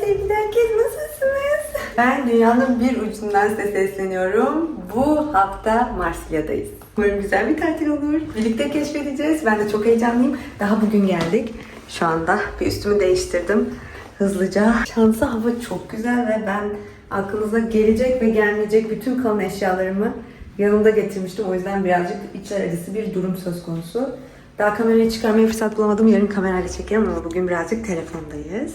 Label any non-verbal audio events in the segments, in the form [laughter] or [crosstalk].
sevgili herkes nasılsınız? Ben dünyanın bir ucundan size sesleniyorum. Bu hafta Marsilya'dayız. Umarım güzel bir tatil olur. Birlikte keşfedeceğiz. Ben de çok heyecanlıyım. Daha bugün geldik. Şu anda bir üstümü değiştirdim. Hızlıca. Şansı hava çok güzel ve ben aklınıza gelecek ve gelmeyecek bütün kalan eşyalarımı yanımda getirmiştim. O yüzden birazcık içler acısı bir durum söz konusu. Daha kamerayı çıkarmaya fırsat bulamadım. Yarın kamerayla çekerim ama bugün birazcık telefondayız.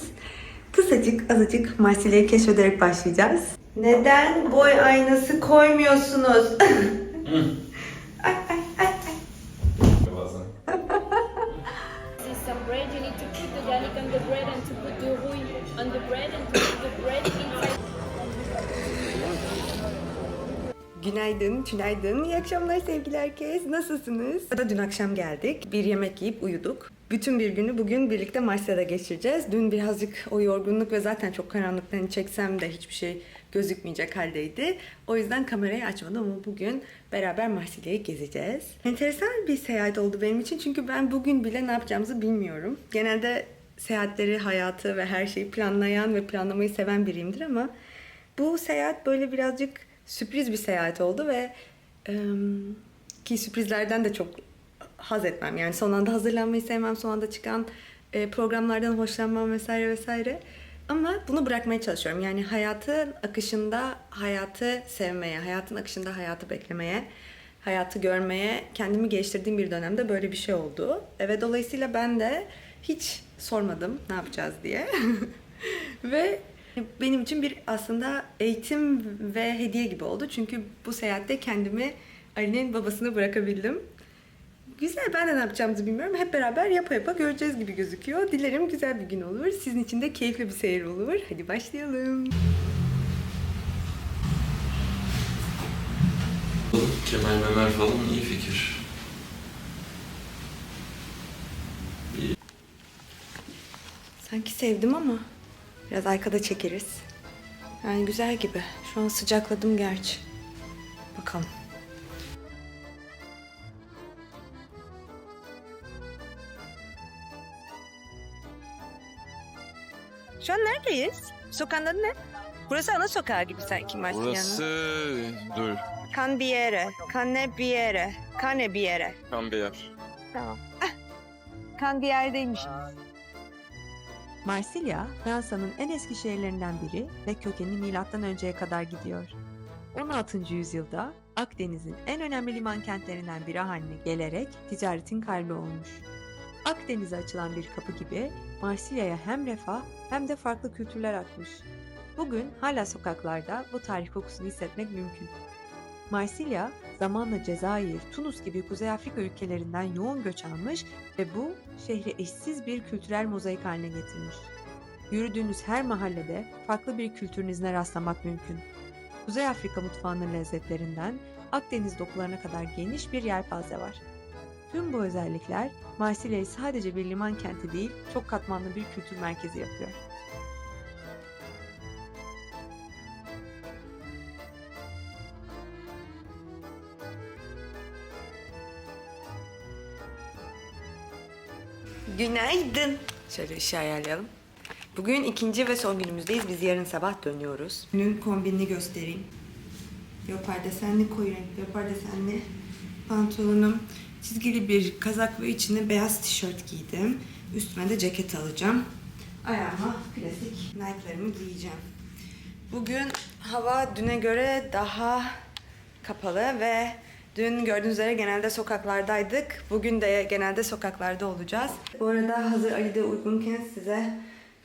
Kısacık azıcık Marsilya'yı keşfederek başlayacağız. Neden boy aynası koymuyorsunuz? [laughs] Günaydın. İyi akşamlar sevgili herkes. Nasılsınız? Da dün akşam geldik. Bir yemek yiyip uyuduk. Bütün bir günü bugün birlikte Marsilya'da geçireceğiz. Dün birazcık o yorgunluk ve zaten çok karanlıktan çeksem de hiçbir şey gözükmeyecek haldeydi. O yüzden kamerayı açmadım ama bugün beraber Marsilya'yı gezeceğiz. Enteresan bir seyahat oldu benim için çünkü ben bugün bile ne yapacağımızı bilmiyorum. Genelde seyahatleri, hayatı ve her şeyi planlayan ve planlamayı seven biriyimdir ama bu seyahat böyle birazcık sürpriz bir seyahat oldu ve em, ki sürprizlerden de çok haz etmem. Yani son anda hazırlanmayı sevmem, son anda çıkan e, programlardan hoşlanmam vesaire vesaire. Ama bunu bırakmaya çalışıyorum. Yani hayatın akışında hayatı sevmeye, hayatın akışında hayatı beklemeye, hayatı görmeye kendimi geliştirdiğim bir dönemde böyle bir şey oldu. E, Ve dolayısıyla ben de hiç sormadım ne yapacağız diye. [laughs] Ve benim için bir aslında eğitim ve hediye gibi oldu. Çünkü bu seyahatte kendimi Ali'nin babasına bırakabildim. Güzel ben de ne yapacağımızı bilmiyorum. Hep beraber yapa yapa göreceğiz gibi gözüküyor. Dilerim güzel bir gün olur. Sizin için de keyifli bir seyir olur. Hadi başlayalım. Kemal Memer falan iyi fikir. Sanki sevdim ama biraz arkada çekeriz. Yani güzel gibi. Şu an sıcakladım gerçi. Bakalım. Şu an neredeyiz? Sokağın adı ne? Burası ana sokağı gibi sanki Marsilya'nın. Burası... Dur. Canbiere, Cannebiere, Cannebiere. Tam bir yer. Tamam. Ah, Canbiere'deymiş. Marsilya, Fransa'nın en eski şehirlerinden biri ve kökeni milattan önceye kadar gidiyor. 16. yüzyılda Akdeniz'in en önemli liman kentlerinden biri haline gelerek ticaretin kalbi olmuş. Akdeniz'e açılan bir kapı gibi Marsilya'ya hem refah hem de farklı kültürler akmış. Bugün hala sokaklarda bu tarih kokusunu hissetmek mümkün. Marsilya, zamanla Cezayir, Tunus gibi Kuzey Afrika ülkelerinden yoğun göç almış ve bu şehri eşsiz bir kültürel mozaik haline getirmiş. Yürüdüğünüz her mahallede farklı bir kültürün izine rastlamak mümkün. Kuzey Afrika mutfağının lezzetlerinden Akdeniz dokularına kadar geniş bir yelpaze var. Tüm bu özellikler Marsilya'yı sadece bir liman kenti değil, çok katmanlı bir kültür merkezi yapıyor. Günaydın. Şöyle ışığı ayarlayalım. Bugün ikinci ve son günümüzdeyiz. Biz yarın sabah dönüyoruz. Günün kombinini göstereyim. Leopar desenli koyu renk, leopar desenli pantolonum, çizgili bir kazak ve içine beyaz tişört giydim. Üstüme de ceket alacağım. Ayağıma klasik Nike'larımı giyeceğim. Bugün hava düne göre daha kapalı ve dün gördüğünüz üzere genelde sokaklardaydık. Bugün de genelde sokaklarda olacağız. Bu arada hazır Ali'de uygunken size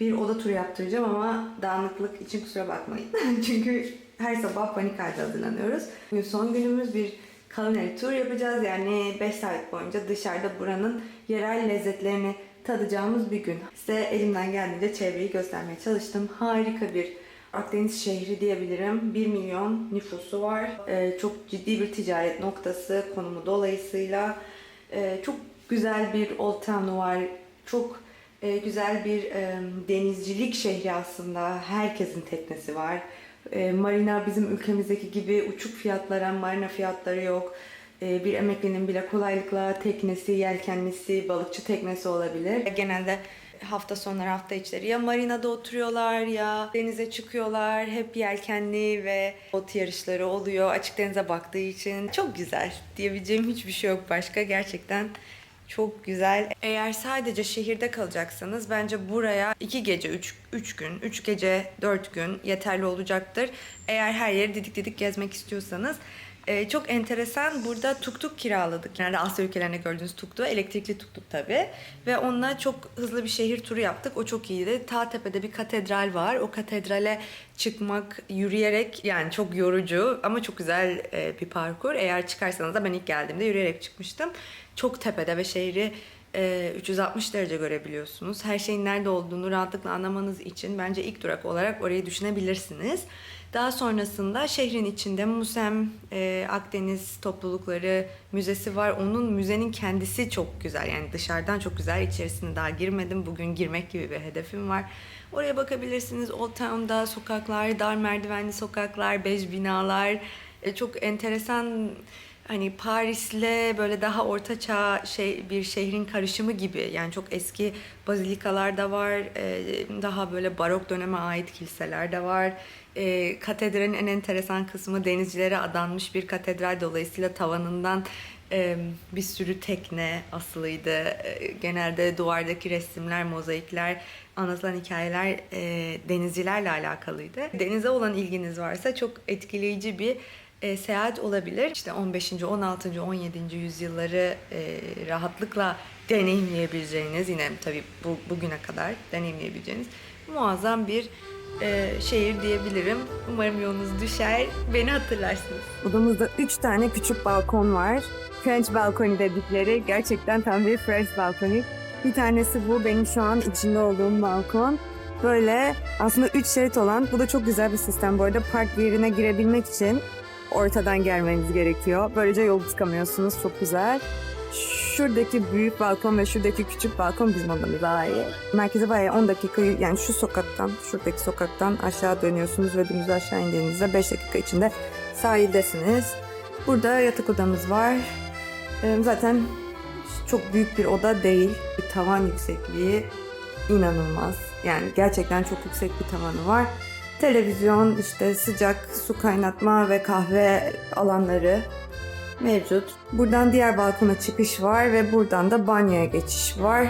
bir oda turu yaptıracağım ama dağınıklık için kusura bakmayın. [laughs] Çünkü her sabah panik halde hazırlanıyoruz. Bugün son günümüz bir culinary tur yapacağız. Yani 5 saat boyunca dışarıda buranın yerel lezzetlerini tadacağımız bir gün. Size elimden geldiğince çevreyi göstermeye çalıştım. Harika bir Akdeniz şehri diyebilirim. 1 milyon nüfusu var. Ee, çok ciddi bir ticaret noktası konumu dolayısıyla. Ee, çok güzel bir Old Town'u var. Çok e, güzel bir e, denizcilik şehri aslında. Herkesin teknesi var. E, marina bizim ülkemizdeki gibi uçuk fiyatlara, marina fiyatları yok. E, bir emeklinin bile kolaylıkla teknesi, yelkenlisi, balıkçı teknesi olabilir. Genelde hafta sonları hafta içleri ya marinada oturuyorlar ya denize çıkıyorlar. Hep yelkenli ve bot yarışları oluyor açık denize baktığı için. Çok güzel diyebileceğim hiçbir şey yok başka. Gerçekten çok güzel. Eğer sadece şehirde kalacaksanız bence buraya 2 gece 3 3 gün, 3 gece 4 gün yeterli olacaktır. Eğer her yeri didik didik gezmek istiyorsanız. Ee, çok enteresan burada tuk tuk kiraladık. Yani Asya ülkelerinde gördüğünüz tuk tuk, elektrikli tuk tuk tabii. Ve onunla çok hızlı bir şehir turu yaptık. O çok iyiydi. Ta tepede bir katedral var. O katedrale çıkmak, yürüyerek yani çok yorucu ama çok güzel e, bir parkur. Eğer çıkarsanız da ben ilk geldiğimde yürüyerek çıkmıştım. Çok tepede ve şehri e, 360 derece görebiliyorsunuz. Her şeyin nerede olduğunu rahatlıkla anlamanız için bence ilk durak olarak orayı düşünebilirsiniz. Daha sonrasında şehrin içinde Musem e, Akdeniz toplulukları müzesi var. Onun müzenin kendisi çok güzel. Yani dışarıdan çok güzel. İçerisine daha girmedim. Bugün girmek gibi bir hedefim var. Oraya bakabilirsiniz. Old Town'da sokaklar, dar merdivenli sokaklar, bej binalar. E, çok enteresan hani Paris'le böyle daha ortaçağ şey bir şehrin karışımı gibi yani çok eski bazilikalar da var e, daha böyle barok döneme ait kiliseler de var. E, katedralin en enteresan kısmı denizcilere adanmış bir katedral dolayısıyla tavanından e, bir sürü tekne asılıydı. Genelde duvardaki resimler mozaikler anlatılan hikayeler e, denizcilerle alakalıydı. Denize olan ilginiz varsa çok etkileyici bir e, seyahat olabilir. İşte 15. 16. 17. yüzyılları e, rahatlıkla deneyimleyebileceğiniz yine tabii bu, bugüne kadar deneyimleyebileceğiniz muazzam bir e, şehir diyebilirim. Umarım yolunuz düşer. Beni hatırlarsınız. Odamızda 3 tane küçük balkon var. French balkoni dedikleri gerçekten tam bir French balkoni. Bir tanesi bu benim şu an içinde olduğum balkon. Böyle aslında 3 şerit olan bu da çok güzel bir sistem. Bu arada park yerine girebilmek için ortadan gelmeniz gerekiyor. Böylece yol çıkamıyorsunuz. Çok güzel. Şuradaki büyük balkon ve şuradaki küçük balkon bizim odamıza ait. Merkeze bayağı 10 dakika yani şu sokaktan, şuradaki sokaktan aşağı dönüyorsunuz ve dümdüz aşağı indiğinizde 5 dakika içinde sahildesiniz. Burada yatak odamız var. Ee, Zaten çok büyük bir oda değil. Bir tavan yüksekliği inanılmaz. Yani gerçekten çok yüksek bir tavanı var. Televizyon, işte sıcak su kaynatma ve kahve alanları mevcut. Buradan diğer balkona çıkış var ve buradan da banyoya geçiş var.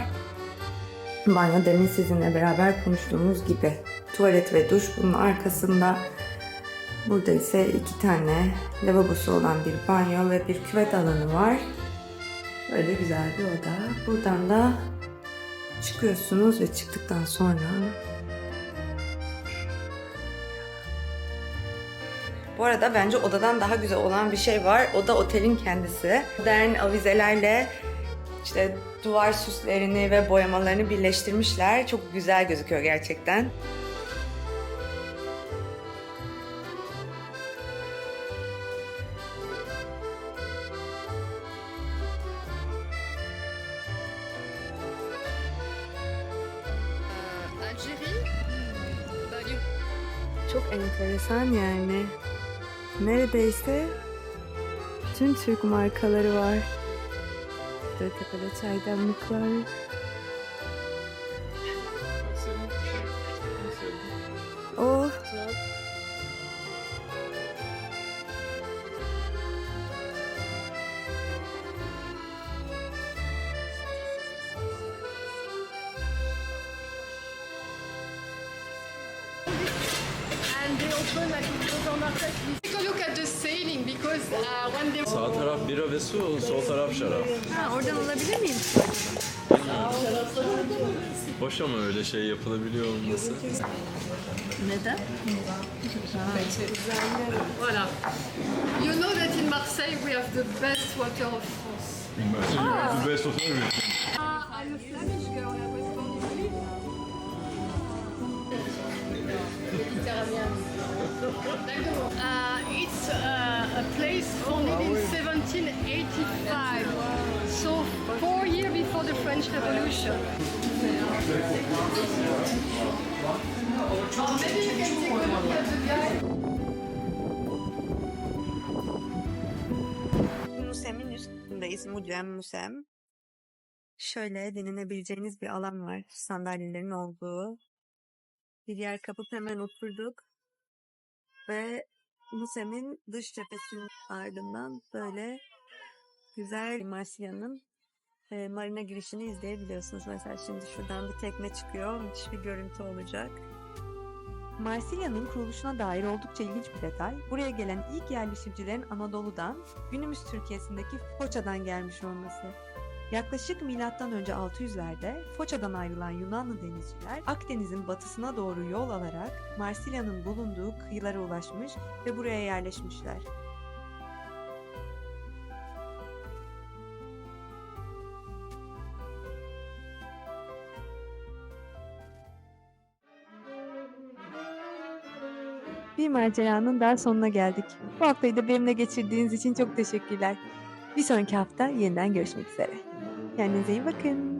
Banyo demin sizinle beraber konuştuğumuz gibi. Tuvalet ve duş bunun arkasında. Burada ise iki tane lavabosu olan bir banyo ve bir küvet alanı var. Böyle güzel bir oda. Buradan da çıkıyorsunuz ve çıktıktan sonra Bu arada bence odadan daha güzel olan bir şey var. O da otelin kendisi. Modern avizelerle işte duvar süslerini ve boyamalarını birleştirmişler. Çok güzel gözüküyor gerçekten. Çok enteresan yani. Neredeyse tüm Türk markaları var. Tepede çaydanlıklar. Take a look at the sailing because uh, when they Sağ taraf bira ve su, sol taraf şarap. Ha, oradan alabilir miyim? Hoş ama öyle şey yapılabiliyor olması. Neden? voilà. You know that in Marseille we have the best water of France. The best Uh, it's uh, a place founded in 1785, so four years before the French Revolution. Musem'in üstündeyiz. Mucem Musem. Şöyle dinlenebileceğiniz bir alan var. Sandalyelerin olduğu. Bir yer kapıp hemen oturduk. Ve Musem'in dış cephesinin ardından böyle güzel Marsilya'nın e, marina girişini izleyebiliyorsunuz. Mesela şimdi şuradan bir tekne çıkıyor. Müthiş bir görüntü olacak. Marsilya'nın kuruluşuna dair oldukça ilginç bir detay, buraya gelen ilk yerleşimcilerin Anadolu'dan, günümüz Türkiye'sindeki Foça'dan gelmiş olması. Yaklaşık M.Ö. 600'lerde Foça'dan ayrılan Yunanlı denizciler Akdeniz'in batısına doğru yol alarak Marsilya'nın bulunduğu kıyılara ulaşmış ve buraya yerleşmişler. Bir maceranın daha sonuna geldik. Bu haftayı da benimle geçirdiğiniz için çok teşekkürler. Bir sonraki hafta yeniden görüşmek üzere. يعني زي ما كنت